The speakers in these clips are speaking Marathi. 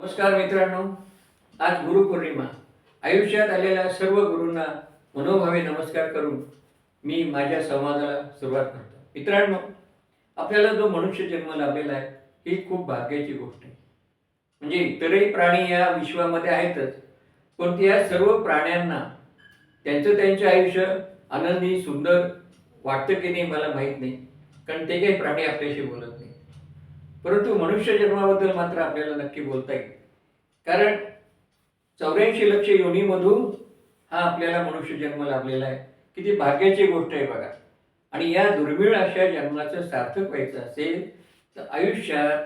नमस्कार मित्रांनो आज गुरुपौर्णिमा. आयुष्यात आलेल्या सर्व गुरूंना मनोभावे नमस्कार करून मी माझ्या संवादाला सुरुवात करतो. मित्रांनो आपल्याला जो मनुष्य जन्म लाभलेला आहे ही खूप भाग्याची गोष्ट आहे. म्हणजे इतरही प्राणी या विश्वामध्ये आहेतच पण त्या सर्व प्राण्यांना त्यांचं त्यांचं आयुष्य आनंदी सुंदर वाटतं की नाही मला माहीत नाही. कारण ते काही प्राणी आपल्याशी बोलत परंतु मनुष्य जन्माबद्दल मात्र आपल्याला नक्की बोलता येईल. कारण चौऱ्याऐंशी लक्ष योनीमधून हा आपल्याला मनुष्य जन्म लाभलेला आहे. किती भाग्याची गोष्ट आहे बघा. आणि या दुर्मिळ अशा जन्माचं सार्थक व्हायचं असेल तर आयुष्यात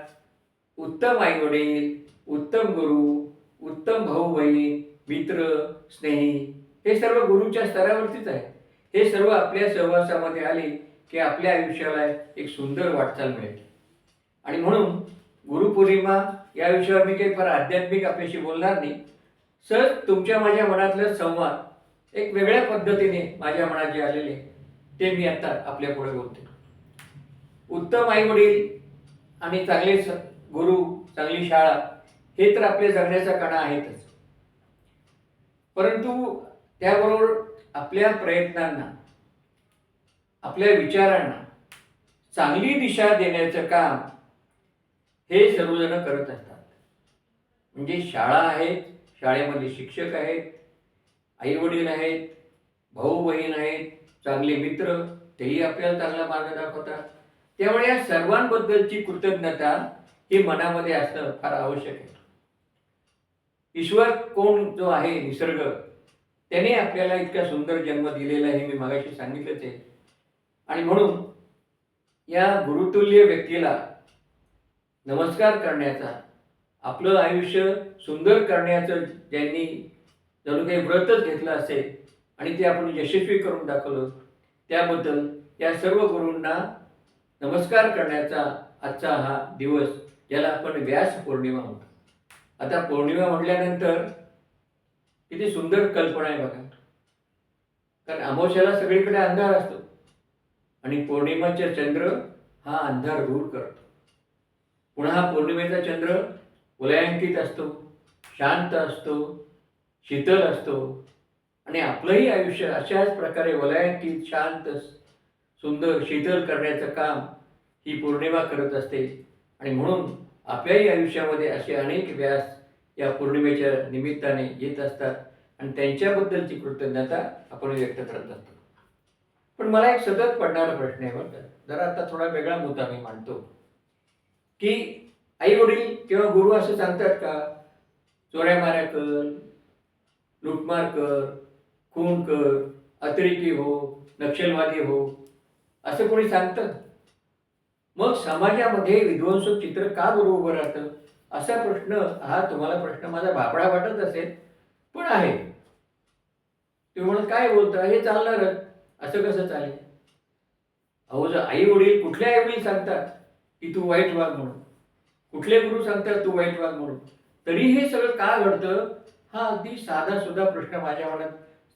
उत्तम आईवडील उत्तम गुरु उत्तम भाऊ बहीण मित्र स्नेही हे सर्व गुरुच्या स्तरावरतीच आहे. हे सर्व आपल्या सहवासामध्ये आले की आपल्या आयुष्याला एक सुंदर वाटचाल मिळेल आणि म्हणून गुरुपौर्णिमा या विषयावर मी काही फार आध्यात्मिक आपल्याशी बोलणार नाही. सर तुमच्या माझ्या मनातलं संवाद एक वेगळ्या पद्धतीने माझ्या मनात जे आलेले ते मी आता आपल्या पुढे बोलते. उत्तम आईवडील आणि चांगले स- गुरु चांगली शाळा हे तर आपल्या जगण्याचा कणा आहेतच. परंतु त्याबरोबर आपल्या प्रयत्नांना आपल्या विचारांना चांगली दिशा देण्याचं काम हे सर्वजण करत असतात. म्हणजे शाळा आहेत शाळेमध्ये शिक्षक आहेत आईवडील आहेत भाऊ बहीण आहेत चांगले मित्र तेही आपल्याला चांगला मार्ग दाखवतात. त्यामुळे या सर्वांबद्दलची कृतज्ञता ही मनामध्ये असणं फार आवश्यक आहे. ईश्वर कोण जो आहे निसर्ग त्याने आपल्याला इतका सुंदर जन्म दिलेला आहे हे मी मगाशी सांगितलंच आहे. आणि म्हणून या गुरुतुल्य व्यक्तीला नमस्कार करण्याचा आपलं आयुष्य सुंदर करण्याचं ज्यांनी जणू काही व्रतच घेतलं असेल आणि ते आपण यशस्वी करून दाखवलं त्याबद्दल या सर्व गुरूंना नमस्कार करण्याचा आजचा हा दिवस ज्याला आपण व्यास पौर्णिमा म्हणतो. आता पौर्णिमा म्हटल्यानंतर किती सुंदर कल्पना आहे बघा. कारण अमावस्याला सगळीकडे अंधार असतो आणि पौर्णिमाचे चंद्र हा अंधार दूर करतो. पुन्हा हा पौर्णिमेचा चंद्र उलयांकित असतो शांत असतो शीतल असतो आणि आपलंही आयुष्य अशाच प्रकारे वलयांकित शांत सुंदर शीतल करण्याचं काम ही पौर्णिमा करत असते. आणि म्हणून आपल्याही आयुष्यामध्ये असे अनेक व्यास या पौर्णिमेच्या निमित्ताने येत असतात आणि त्यांच्याबद्दलची कृतज्ञता आपण व्यक्त करत असतो. पण मला एक सतत पडणारा प्रश्न आहे बरं जरा आता थोडा वेगळा मुद्दा मी मांडतो. की आई वडील किंवा गुरु असं सांगतात का? चोऱ्या माऱ्या कर लुटमार कर खून कर अतिरेकी हो नक्षलवादी हो असं कोणी सांगतं? मग समाजामध्ये विध्वंसक चित्र का बरोबर उभं राहतं? असा प्रश्न हा तुम्हाला प्रश्न माझा भाबडा वाटत असेल पण आहे. तुम्ही म्हणत काय बोलता? हे चालणारच. असं कसं चालेल? अहो जर आई वडील कुठल्या आई वडील सांगतात की तू वाईट वाग म्हणून. कुठले गुरु सांगतात तू वाईट वाग म्हणून. तरी हे सगळं का घडतं? हा अगदी साधा सुद्धा प्रश्न माझ्या मनात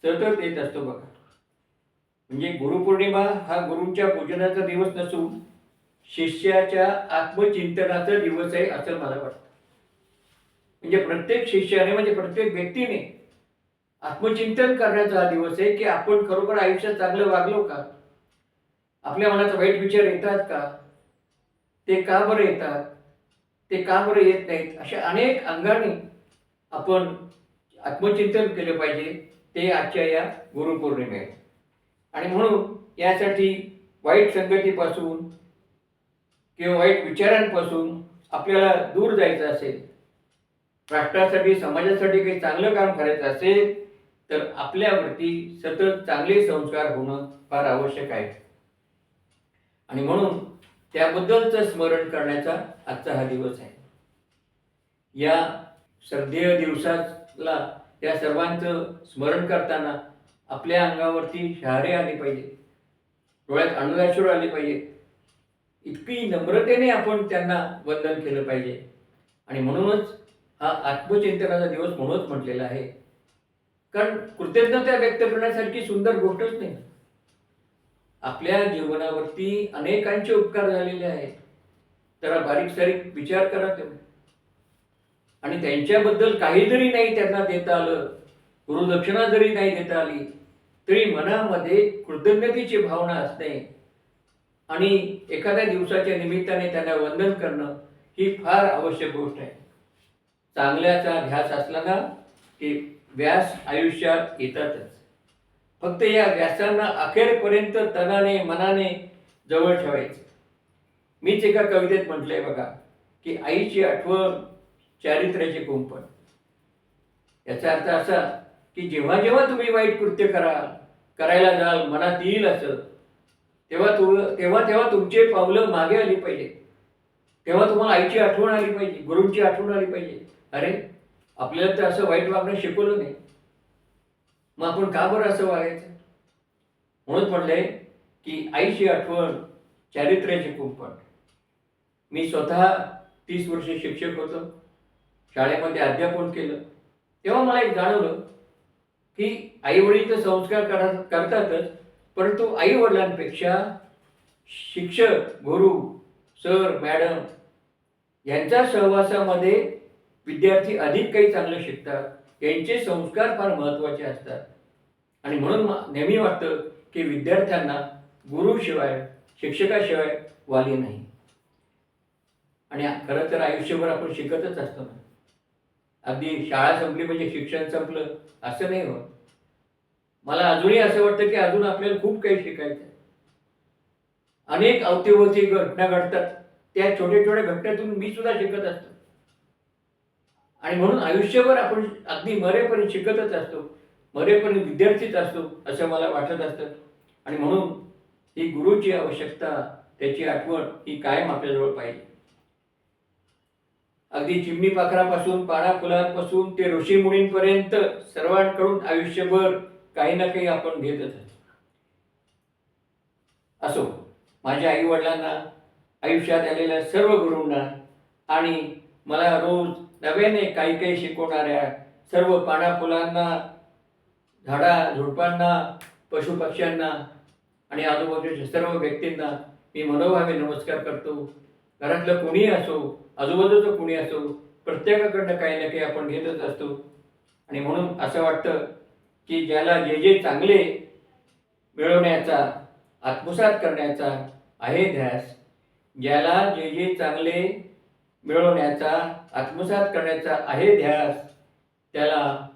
सतत येत असतो बघा. म्हणजे गुरुपौर्णिमा हा गुरूंच्या पूजनाचा दिवस नसून शिष्याच्या आत्मचिंतनाचा दिवस आहे असं मला वाटतं. म्हणजे प्रत्येक शिष्याने म्हणजे प्रत्येक व्यक्तीने आत्मचिंतन करण्याचा हा दिवस आहे की आपण खरोखर आयुष्यात चांगलं वागलो का? आपल्या मनात वाईट विचार येतात का? ते का बरं येतात? ते का बरं येत नाहीत? अशा अनेक अंगाने आपण आत्मचिंतन केलं पाहिजे. ते आजच्या या गुरुपौर्णिमेत. आणि म्हणून यासाठी वाईट संगतीपासून किंवा वाईट विचारांपासून आपल्याला दूर जायचं असेल राष्ट्रासाठी समाजासाठी काही चांगलं काम करायचं असेल तर आपल्यावरती सतत चांगले संस्कार होणं फार आवश्यक आहे. आणि म्हणून त्याबद्दलचं स्मरण करण्याचा आजचा हा दिवस आहे. या श्रद्धेय दिवसाला त्या सर्वांचं स्मरण करताना आपल्या अंगावरती शहारे आले पाहिजे. डोळ्यात अनुराश्रू आले पाहिजे. इतकी नम्रतेने आपण त्यांना वंदन केलं पाहिजे. आणि म्हणूनच हा आत्मचिंतनाचा दिवस म्हणूनच म्हटलेला आहे. कारण कृतज्ञता व्यक्त करण्यासारखी सुंदर गोष्टच नाही. आपल्या जीवनावरती अनेकांचे उपकार झालेले आहेत. जरा बारीक सारीक विचार करा तुम्ही. आणि त्यांच्याबद्दल काही जरी नाही त्यांना देता आलं. गुरुदक्षिणा जरी नाही देता आली तरी मनामध्ये कृतज्ञतेची भावना असणे आणि एखाद्या दिवसाच्या निमित्ताने त्यांना वंदन करणं ही फार आवश्यक गोष्ट आहे. चांगल्याचा ध्यास असला ना की व्यास आयुष्यात येतातच. फक्त या व्यासांना अखेरपर्यंत तनाने मनाने जवळ ठेवायचं. मीच एका कवितेत म्हटलंय बघा की आईची आठवण चारित्र्याचे कुंपण. याचा अर्थ असा की जेव्हा जेव्हा तुम्ही वाईट कृत्य कराल करायला जाल मनात येईल असं तेव्हा तु तेव्हा तेव्हा तुमचे पावलं मागे आली पाहिजे. तेव्हा तुम्हाला आईची आठवण आली पाहिजे गुरूंची आठवण आली पाहिजे. अरे आपल्याला तर असं वाईट वागणं शिकवलं नाही. मग आपण का बरं असं वागायचं? म्हणून म्हणले की आईची आठवण चारित्र्याचे कुंपण मी स्वतः तीस वर्ष शिक्षक होतो. शाळेमध्ये अध्यापन केलं. तेव्हा मला एक जाणवलं की आईवडील तर संस्कार करा करतातच परंतु आई वडिलांपेक्षा शिक्षक गुरु सर मॅडम यांच्या सहवासामध्ये विद्यार्थी अधिक काही चांगलं शिकतात. यांचे संस्कार फार महत्त्वाचे असतात. आणि म्हणून नेहमी वाटतं की विद्यार्थ्यांना गुरुशिवाय शिक्षकाशिवाय वाली नाही. आणि खरं तर आयुष्यभर आपण शिकतच असतो ना. अगदी शाळा संपली म्हणजे शिक्षण संपलं असं नाही होत. मला अजूनही असं वाटतं की अजून आपल्याला खूप काही शिकायचं आहे. अनेक अवतीभवती घटना घडतात. त्या छोट्या छोट्या घटनेतून मी सुद्धा शिकत असतो. आणि म्हणून आयुष्यभर आपण अगदी मरेपर्यंत शिकतच असतो मरेपर्यंत विद्यार्थीच असतो असं मला वाटत असतं. आणि म्हणून ही गुरुची आवश्यकता त्याची आठवण ही कायम आपल्याजवळ पाहिजे. अगदी चिमणी पाखरापासून पाना फुलांपासून ते ऋषी मुनींपर्यंत सर्वांकडून आयुष्यभर काही ना काही आपण घेतच असतो. असो माझ्या आई वडिलांना आयुष्यात आलेल्या सर्व गुरूंना आणि मला रोज नव्याने काही काही शिकवणाऱ्या सर्व पाना फुलांना झाडा झुडपांना पशुपक्ष्यांना आणि आजूबाजूच्या सर्व व्यक्तींना मी मनोभावे नमस्कार करतो. घरातलं कुणीही असो आजूबाजूचं कुणी असो प्रत्येकाकडनं काही ना काही आपण घेतच असतो. आणि म्हणून असं वाटतं की ज्याला जे जे चांगले मिळवण्याचा आत्मसात करण्याचा आहे ध्यास ज्याला जे जे चांगले मिळवण्याचा आत्मसात करण्याचा आहे ध्यास त्याला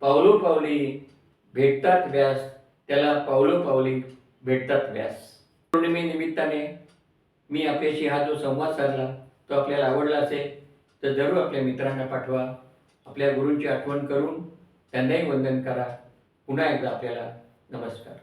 पावलोपावली भेटतात व्यास त्याला पावलोपावली भेटतात व्यास. पौर्णिमेनिमित्ताने मी आपल्याशी हा जो संवाद साधला तो आपल्याला आवडला असेल तर जरूर आपल्या मित्रांना पाठवा. आपल्या गुरूंची आठवण करून त्यांनाही वंदन करा. पुन्हा एकदा आपल्याला नमस्कार.